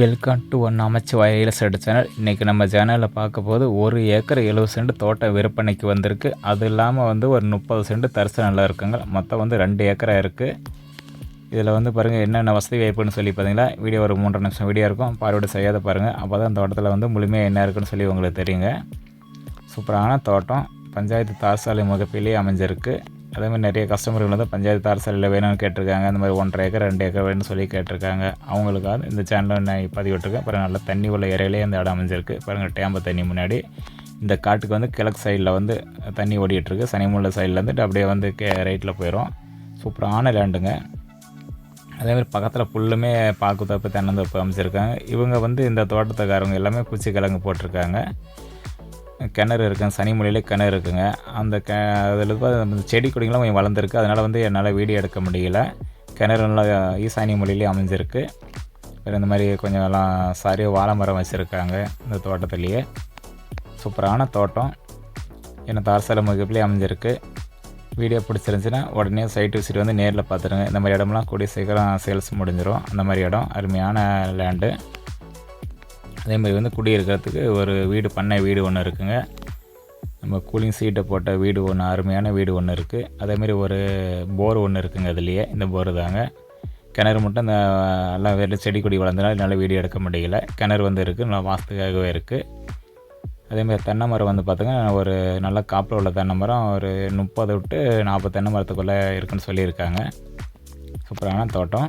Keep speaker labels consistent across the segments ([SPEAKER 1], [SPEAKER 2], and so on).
[SPEAKER 1] Welcome to Om Namachivaya real estate channel இன்றைக்கி நம்ம சேனலில் பார்க்க போது ஒரு ஏக்கர் எழுபது சென்ட் தோட்டம் விற்பனைக்கு வந்திருக்கு. அது இல்லாமல் வந்து ஒரு முப்பது சென்ட் தரிசு நல்லா இருக்குங்க. மொத்தம் வந்து ரெண்டு ஏக்கராக இருக்குது இதில் வந்து பாருங்கள் என்னென்ன வசதி வாய்ப்புன்னு சொல்லி பார்த்தீங்களா வீடியோ ஒரு மூன்றரை நிமிஷம் வீடியோ இருக்கும். பார்வையோட செய்யாத பாருங்கள் அப்போ தான் தோட்டத்தில் வந்து முழுமையாக என்ன இருக்குன்னு சொல்லி உங்களுக்கு தெரியுங்க. சூப்பரான தோட்டம். பஞ்சாயத்து தாசாலை முகப்பிலேயே அமைஞ்சிருக்கு. அதே மாதிரி நிறைய கஸ்டமர்கள் வந்து பஞ்சாயத்து தார்சாலையில் வேணும்னு கேட்டிருக்காங்க. அந்த மாதிரி ஒன்றரை ஏக்கர் ரெண்டு ஏக்கர் வேணும்னு சொல்லி கேட்டிருக்காங்க. அவங்களுக்காக இந்த சேனலில் நான் பதிவிட்டிருக்கேன். பாருங்கள் நல்லா தண்ணி உள்ள இறையிலே அந்த இடம் அமைஞ்சிருக்கு. பாருங்கள் டேம்பு தண்ணி முன்னாடி. இந்த காட்டுக்கு வந்து கிழக்கு சைடில் வந்து தண்ணி ஓடிட்டுருக்கு. சனிமுள்ள சைடில் வந்துட்டு அப்படியே வந்து கே ரைட்டில் போயிடும் சூப்பரான லேண்டுங்க அதேமாதிரி பக்கத்தில் ஃபுல்லுமே பாக்கு தப்பு தென்னந்தோப்பு அமைச்சிருக்காங்க இவங்க வந்து இந்த தோட்டத்துக்காரவங்க எல்லாமே குச்சி கிழங்கு போட்டிருக்காங்க. கிணறு இருக்குங்க சனிமொழியில் கிணறு இருக்குங்க. அந்த க அதில் அந்த செடி கொடிங்களாம் கொஞ்சம் வளர்ந்துருக்கு. அதனால் வந்து என்னால் வீடியோ எடுக்க முடியல. கிணறு நல்லா ஈசானி மொழியிலே அமைஞ்சிருக்கு. வேறு இந்த மாதிரி கொஞ்சம் எல்லாம் சாரி வாழை மரம் வச்சுருக்காங்க இந்த தோட்டத்துலேயே. சூப்பரான தோட்டம். என்ன தார்சால முகப்பிலே அமைஞ்சிருக்கு. வீடியோ பிடிச்சிருந்துச்சின்னா உடனே சைட் விசிட் வந்து நேரில் பார்த்துருங்க. இந்த மாதிரி இடம்லாம் கூடிய சீக்கிரம் சேல்ஸ் முடிஞ்சிடும் அந்த மாதிரி இடம் அருமையான லேண்டு அதே மாதிரி வந்து குடியிருக்கிறதுக்கு ஒரு வீடு பண்ணை வீடு ஒன்று இருக்குங்க. நம்ம கூலிங் சீட்டை போட்ட வீடு ஒன்று அருமையான வீடு ஒன்று இருக்குது அதேமாரி ஒரு போர் ஒன்று இருக்குங்க அதுலேயே இந்த போர் தாங்க. கிணறு மட்டும் இந்த எல்லாம் வேறு செடி கொடி வளர்ந்தனால என்னால் வீடியோ எடுக்க முடியல. கிணறு வந்து இருக்குது நல்லா வாஸ்துக்காகவே இருக்குது அதேமாதிரி தென்னை மரம் வந்து பார்த்திங்கன்னா ஒரு நல்ல காப்பில் உள்ள தென்னை மரம் ஒரு முப்பது விட்டு நாற்பது தென்னை மரத்துக்குள்ளே இருக்குன்னு சொல்லியிருக்காங்க. சூப்பரான தோட்டம்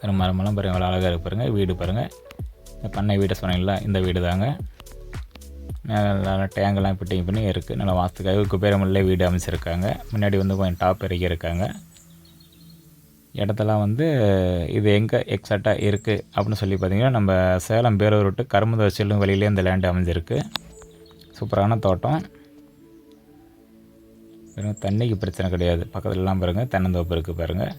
[SPEAKER 1] வெறும் மரமெல்லாம் பாருங்கள் எவ்வளோ அழகாக இருக்கு பாருங்கள் வீடு பாருங்கள் இந்த பண்ணை வீடை சொன்னீங்களா இந்த வீடு தாங்க. நல்லா டேங்கெல்லாம் ஃபிட்டிங் பண்ணி இருக்குது நல்லா வாசத்துக்காக குபேரமல்லே வீடு அமைச்சிருக்காங்க. முன்னாடி வந்து கொஞ்சம் டாப் இறக்கி இருக்காங்க இடத்தெல்லாம் வந்து இது எங்கே எக்ஸாக்டாக இருக்குது அப்படின்னு சொல்லி பார்த்தீங்கன்னா நம்ம சேலம் பேரூர் விட்டு கரும்புத செல்லும் வழியிலே இந்த லேண்டு அமைஞ்சிருக்கு. சூப்பரான தோட்டம். வெறும் தண்ணிக்கு பிரச்சனை கிடையாது. பக்கத்துலலாம் பாருங்கள் தென்னந்தோப்பு இருக்குது பாருங்கள்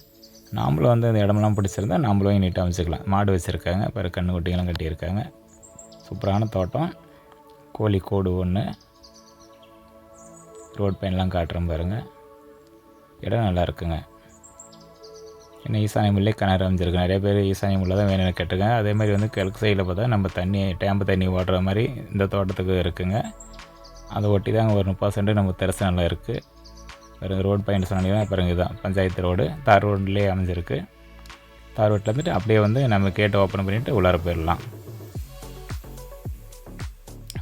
[SPEAKER 1] நாமளும் வந்து அந்த இடமெல்லாம் பிடிச்சிருந்தா நாமளும் நீட்டாக வச்சுக்கலாம். மாடு வச்சுருக்காங்க. பிறகு கண்ணு குட்டிகளும் கட்டியிருக்காங்க. சூப்பரான தோட்டம். கோழி கோடு ஒன்று ரோட் பெயின்லாம் காட்டுறோம் பாருங்கள் இடம் நல்லா இருக்குங்க. இன்னும் ஈசானியம் முல்லே கிணறு அமைஞ்சிருக்கு. நிறைய பேர் ஈசானியம் உள்ள தான் வேணும்னு கேட்டிருக்கேன் அதே மாதிரி வந்து கிழக்கு சைடில் பார்த்தா நம்ம தண்ணி டேம்பு தண்ணி ஓடுற மாதிரி இந்த தோட்டத்துக்கு இருக்குங்க. அதை ஒட்டி தான் ஒரு முப்பது சென்ட் நம்ம தெரசு நல்லா இருக்குது பாருங்கள் ரோடு பாயிண்ட் சொன்னீங்கன்னா பாருங்க இதுதான் பஞ்சாயத்து ரோடு. தார் ரோட்லேயே அமைஞ்சிருக்கு. தார் ரோட்டில் வந்துட்டு அப்படியே வந்து நம்ம கேட்டு ஓப்பன் பண்ணிவிட்டு உள்ளார போயிடலாம்.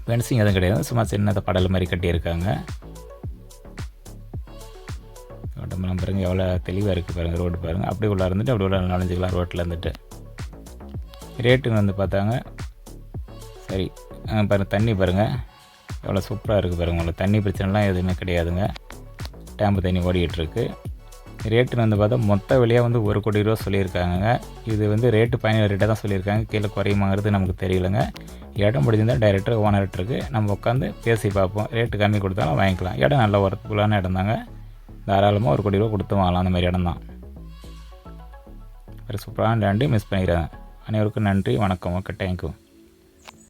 [SPEAKER 1] ஃபென்சிங் எதுவும் கிடையாது. சும்மா சின்னதை படல் மாதிரி கட்டியிருக்காங்க. உடம்புலாம் பாருங்கள் எவ்வளோ தெளிவாக இருக்குது பாருங்கள் ரோடு பாருங்கள் அப்படியே உள்ளார இருந்துட்டு அப்படி உள்ள நனைஞ்சிக்கலாம் ரோட்டில் இருந்துட்டு. ரேட்டுன்னு வந்து பார்த்தாங்க. சரி பாருங்கள் தண்ணி பாருங்கள் எவ்வளோ சூப்பராக இருக்குது பாருங்கள் உங்களுக்கு தண்ணி பிரச்சனைலாம் எதுவுமே கிடையாதுங்க. டேம்பு தண்ணி ஓடிக்கிட்டுருக்கு. ரேட்டுன்னு வந்து பார்த்தா மொத்த விலையாக வந்து ஒரு கோடி ரூபா சொல்லியிருக்காங்க இது வந்து ரேட்டு பயணிகள் ரேட்டாக தான் சொல்லியிருக்காங்க. கீழே குறையுமாங்கிறது நமக்கு தெரியலங்க. இடம் முடிஞ்சிருந்தால் டைரக்டர் ஓனர்கிட்ட நம்ம உட்காந்து பேசி பார்ப்போம். ரேட்டு கம்மி கொடுத்தாலும் வாங்கிக்கலாம். இடம் நல்ல ஒர்த்துக்குள்ளான இடம் தாங்க. தாராளமாக ஒரு கோடி ரூபா கொடுத்து வாங்கலாம். அந்த மாதிரி இடம் தான் வேறு சூப்பரான லேண்டு மிஸ் பண்ணிடுறாங்க அனைவருக்கும் நன்றி. வணக்கம். Okay thank you